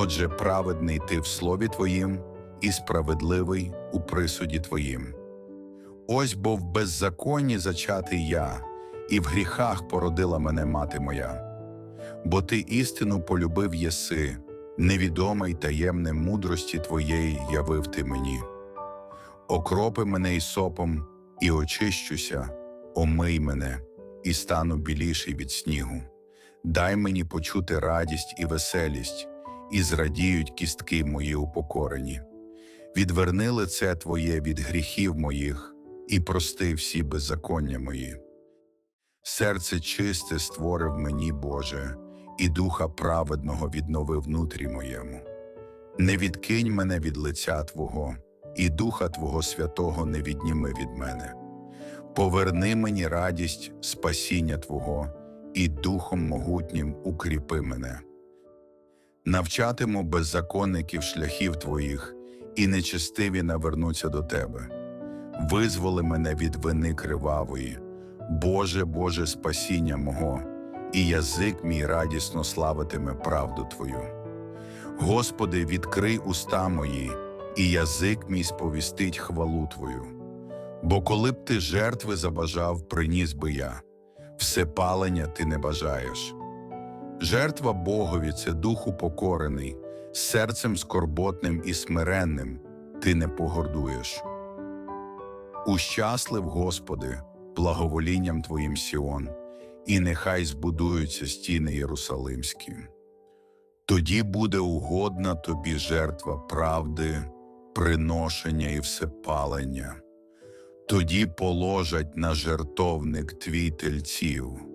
Отже, праведний ти в слові Твоїм і справедливий у присуді Твоїм. Ось бо в беззаконні зачатий я, і в гріхах породила мене мати моя. Бо ти істину полюбив єси, невідоме й таємне мудрості Твоєї явив ти мені. Окропи мене ісопом, і очищуся, омий мене, і стану біліший від снігу. Дай мені почути радість і веселість, і зрадіють кістки мої упокорені. Відверни лице Твоє від гріхів моїх, і прости всі беззаконня мої. Серце чисте створив мені, Боже, і духа праведного віднови внутрі моєму. Не відкинь мене від лиця Твого, і Духа Твого Святого не відніми від мене. Поверни мені радість спасіння Твого, і Духом могутнім укріпи мене. Навчатиму беззаконників шляхів Твоїх, і нечестиві навернуться до Тебе. Визволи мене від вини кривавої, Боже, Боже, спасіння мого, і язик мій радісно славитиме правду Твою. Господи, відкрий уста мої, і язик мій сповістить хвалу Твою. Бо коли б ти жертви забажав, приніс би я, все палення ти не бажаєш. Жертва Богові це дух упокорений, серцем скорботним і смиренним ти не погордуєш. Ущаслив, Господи, благоволінням Твоїм Сіон, і нехай збудуються стіни Єрусалимські. Тоді буде угодна тобі жертва правди, приношення і всепалення. Тоді положать на жертовник твій тельців,